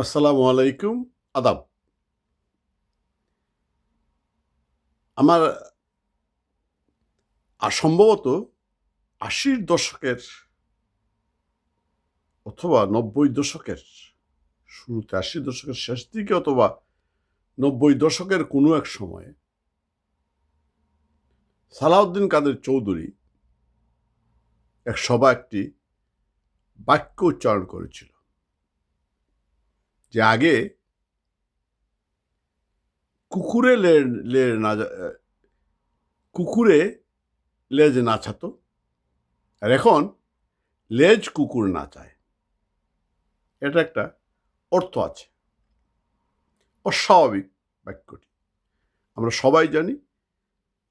আসসালামু আলাইকুম। আদাব। আমার সম্ভবত আশির দশকের অথবা নব্বই দশকের শুরুতে, আশির দশকের শেষ দিকে অথবা নব্বই দশকের কোনো এক সময়ে সালাউদ্দিন কাদের চৌধুরী এক সভা একটি বাক্য উচ্চারণ করেছিল। যে আগে কুকুরে লে লে না কুকুরে লেজ নাচাতো আর এখন লেজ কুকুর নাচায় এটা একটা অর্থ আছে। অস্বাভাবিক বাক্যটি। আমরা সবাই জানি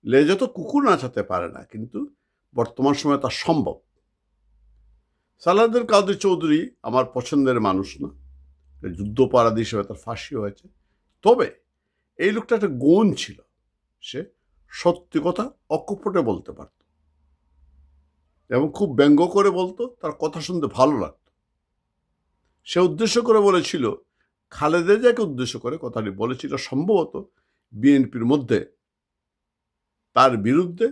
লেজে তো কুকুর নাচাতে পারে না, কিন্তু বর্তমান সময়ে তা সম্ভব। সালাদের কাদের চৌধুরী আমার পছন্দের মানুষ না। যুদ্ধপরাধী হিসেবে তার ফাঁসি হয়েছে। তবে এই লোকটা একটা গুণ ছিল। সে সত্যি কথা অকপটে বলতে পারত। এবং খুব ব্যঙ্গ করে বলতো, তার কথা শুনতে ভালো লাগতো। সে উদ্দেশ্য করে বলেছিল, খালেদা জিয়াকে উদ্দেশ্য করে কথাটি বলেছিল, সম্ভবত বিএনপির মধ্যে তার বিরুদ্ধে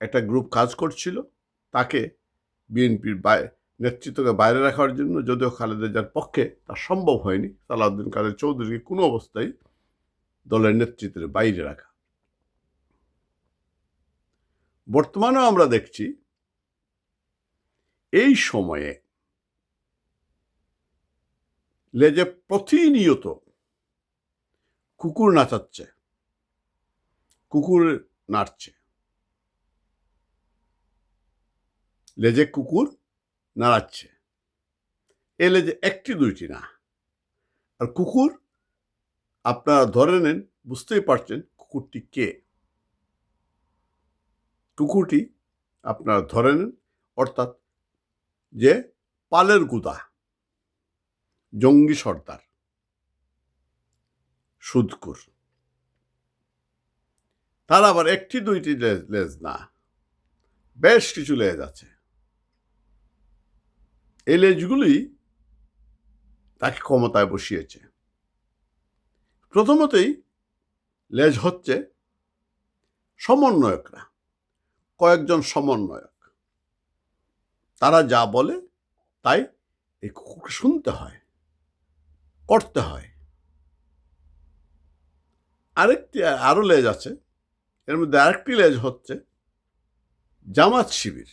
একটা গ্রুপ কাজ করছিল, তাকে বিএনপির বাইরে নেতৃত্বকে বাইরে রাখার জন্য যদিও খালেদা জিয়ার পক্ষে তা সম্ভব হয়নি, সালাউদ্দিন কাদের চৌধুরীকে কোনো অবস্থায় দলের নেতৃত্বের বাইরে রাখা। বর্তমানেও আমরা দেখছি এই সময়ে লেজে প্রতিনিয়ত কুকুর নাচাচ্ছে, কুকুর নাড়ছে লেজে কুকুর নাড়াচ্ছে। এলে যে একটি দুইটি না। আর কুকুর, আপনারা ধরে নেন, বুঝতেই পারছেন কুকুরটি কে। কুকুরটি আপনারা ধরে নেন, অর্থাৎ যে পালের গুদা, জঙ্গি সর্দার, সুদকুর। তার আবার একটি দুইটি লেজ না। বেশ কিছু লেজ আছে। এই লেজগুলি তাকে ক্ষমতায় বসিয়েছে। প্রথমতেই লেজ হচ্ছে সমন্বয়করা, কয়েকজন সমন্বয়ক। তারা যা বলে তাই এই কুকুরকে শুনতে হয়, করতে হয়। আরেকটি আরও লেজ আছে, এর মধ্যে আরেকটি লেজ হচ্ছে জামাত শিবির।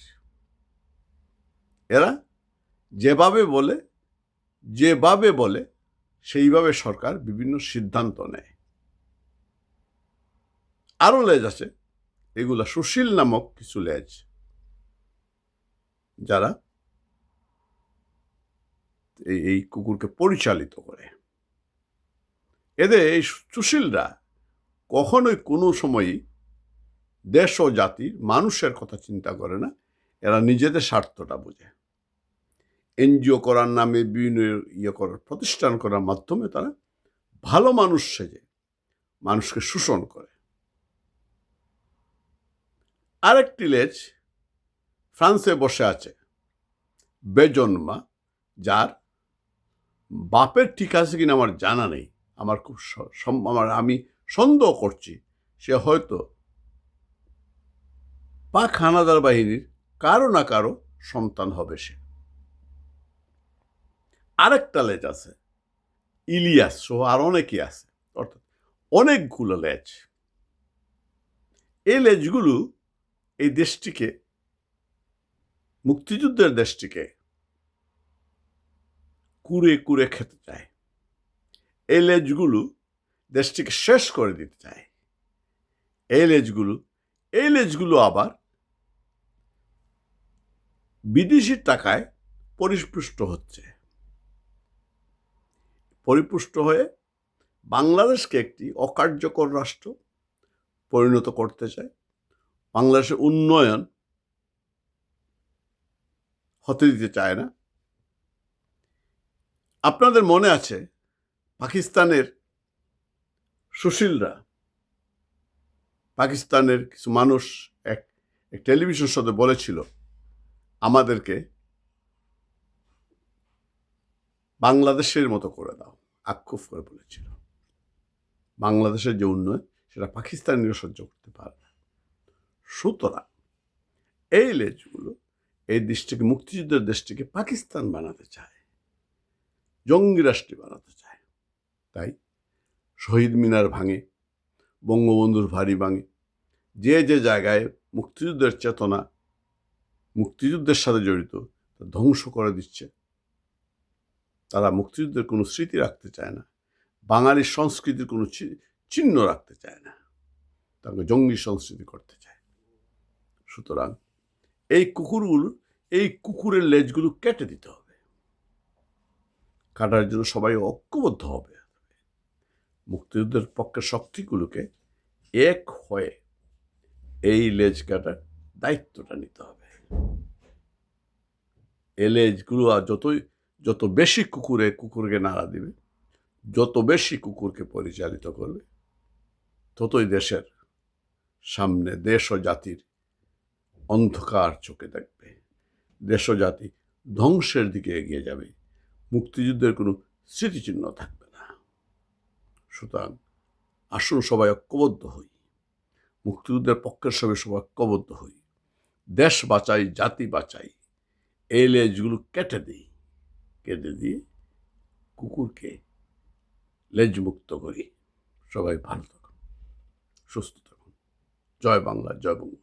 এরা যেভাবে বলে যেভাবে বলে, সেইভাবে সরকার বিভিন্ন সিদ্ধান্ত নেয়। আরও লেজ আছে, এগুলা সুশীল নামক কিছু লেজ, যারা এই কুকুরকে পরিচালিত করে। এদের এই সুশীলরা কখনোই কোনো সময়ই দেশ ও জাতির মানুষের কথা চিন্তা করে না, এরা নিজেদের স্বার্থটা বোঝে। এনজিও করার নামে বিভিন্ন ইয়ে করার, প্রতিষ্ঠান করার মাধ্যমে তারা ভালো মানুষ সেজে, মানুষকে শোষণ করে। আরেকটি লেজ ফ্রান্সে বসে আছে বেজন্মা, যার বাপের ঠিক আছে কিনা আমার জানা নেই। আমার খুব আমার, আমি সন্দেহ করছি সে হয়তো পাক হানাদার বাহিনীর কারও না কারও সন্তান হবে সে। আরেকটা লেজ আছে, ইলিয়াস সহ আর অনেকে আছে, অর্থাৎ অনেকগুলো লেজ। এই লেজগুলো এই দেশটিকে, মুক্তিযুদ্ধের দেশটিকে কুড়ে কুড়ে খেতে চায়। এই লেজগুলো দেশটিকে শেষ করে দিতে চায়। এই লেজগুলো এই লেজগুলো আবার বিদেশি টাকায় পরিপুষ্ট হচ্ছে। পরিপুষ্ট হয়ে বাংলাদেশকে একটি অকার্যকর রাষ্ট্র পরিণত করতে চায়। বাংলাদেশের উন্নয়ন হতে দিতে চায় না। আপনাদের মনে আছে পাকিস্তানের সুশীলরা, পাকিস্তানের কিছু মানুষ এক এক টেলিভিশন শোতে বলেছিল, আমাদেরকে বাংলাদেশের মতো করে দাও। আক্ষেপ করে বলেছিল। বাংলাদেশের যে উন্নয়ন, সেটা পাকিস্তানিরা সহ্য করতে পারে না। সুতরাং এই লেজগুলো এই দেশটিকে, মুক্তিযুদ্ধের দেশটিকে পাকিস্তান বানাতে চায়, জঙ্গি রাষ্ট্রে বানাতে চায়। তাই শহীদ মিনার ভাঙে, বঙ্গবন্ধুর ভারী ভাঙে, যে যে জায়গায় মুক্তিযুদ্ধের চেতনা, মুক্তিযুদ্ধের সাথে জড়িত, তা ধ্বংস করে দিচ্ছে তারা মুক্তিযুদ্ধের কোনো স্মৃতি রাখতে চায় না। বাঙালির সংস্কৃতির কোনো চিহ্ন রাখতে চায় না। তাকে জঙ্গি সংস্কৃতি করতে চায়। সুতরাং এই কুকুরগুলো, এই কুকুরের লেজগুলো কেটে দিতে হবে। কাটার জন্য সবাই ঐক্যবদ্ধ হবে। মুক্তিযুদ্ধের পক্ষে শক্তিগুলোকে এক হয়ে এই লেজ কাটার দায়িত্বটা নিতে হবে। এই লেজগুলো আর যতই যত বেশি কুকুরে কুকুরকে নাড়া দিবে, যত বেশি কুকুরকে পরিচালিত করবে, ততই দেশের সামনে দেশ ও জাতির অন্ধকার চোখে দেখবে। দেশ ও জাতি ধ্বংসের দিকে এগিয়ে যাবে। মুক্তিযুদ্ধের কোনো স্মৃতিচিহ্ন থাকবে না। সুতরাং আসুন সবাই ঐক্যবদ্ধ হই। মুক্তিযুদ্ধের পক্ষের সঙ্গে সবাই ঐক্যবদ্ধ হই। দেশ বাঁচাই, জাতি বাঁচাই। এই লেজগুলো কেটে দিই। কেটে দিয়ে কুকুরকে লেজ মুক্ত করি। সবাই ভালো থাকুন, সুস্থ থাকুন। জয় বাংলা, জয় বঙ্গ।